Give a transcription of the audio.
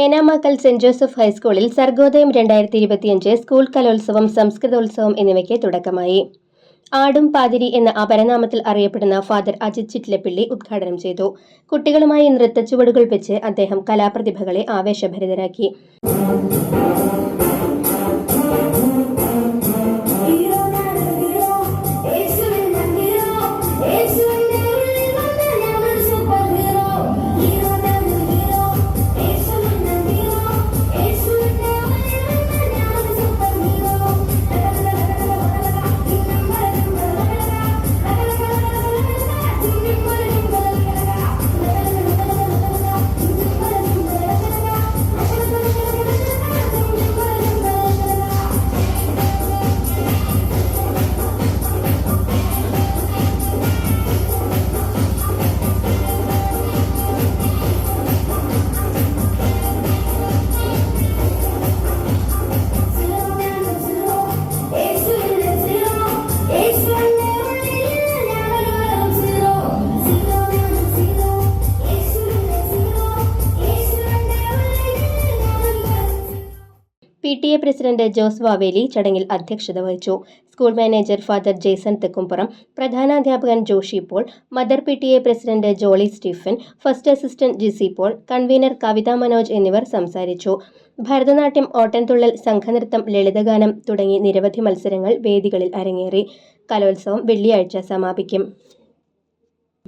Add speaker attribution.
Speaker 1: Enamakkal saint Joseph ഹൈസ്കൂളിൽ സർഗോദയം രണ്ടായിരത്തി ഇരുപത്തിയഞ്ച് സ്കൂൾ കലോത്സവം സംസ്കൃതോത്സവം എന്നിവയ്ക്ക് തുടക്കമായി. ആടും പാതിരി എന്ന അപരനാമത്തിൽ അറിയപ്പെടുന്ന ഫാദർ അജിത് ചിറ്റിലപ്പിള്ളി ഉദ്ഘാടനം ചെയ്തു. കുട്ടികളുമായി നൃത്തച്ചുവടുകൾ വെച്ച് അദ്ദേഹം കലാപ്രതിഭകളെ ആവേശഭരിതരാക്കി. P T A president Jose Vaveli ചടങ്ങിൽ അധ്യക്ഷത വഹിച്ചു. School manager father Jaison Thekkumpuram പ്രധാനാധ്യാപകൻ Joshi Paul mother P T A president Jolly Stephen first assistant Jissy Paul convener Kavitha Manoj എന്നിവർ സംസാരിച്ചു. ഭരതനാട്യം ഓട്ടൻതുള്ളൽ സംഘനൃത്തം ലളിതഗാനം തുടങ്ങി നിരവധി മത്സരങ്ങൾ വേദികളിൽ അരങ്ങേറി. കലോത്സവം വെള്ളിയാഴ്ച സമാപിക്കും.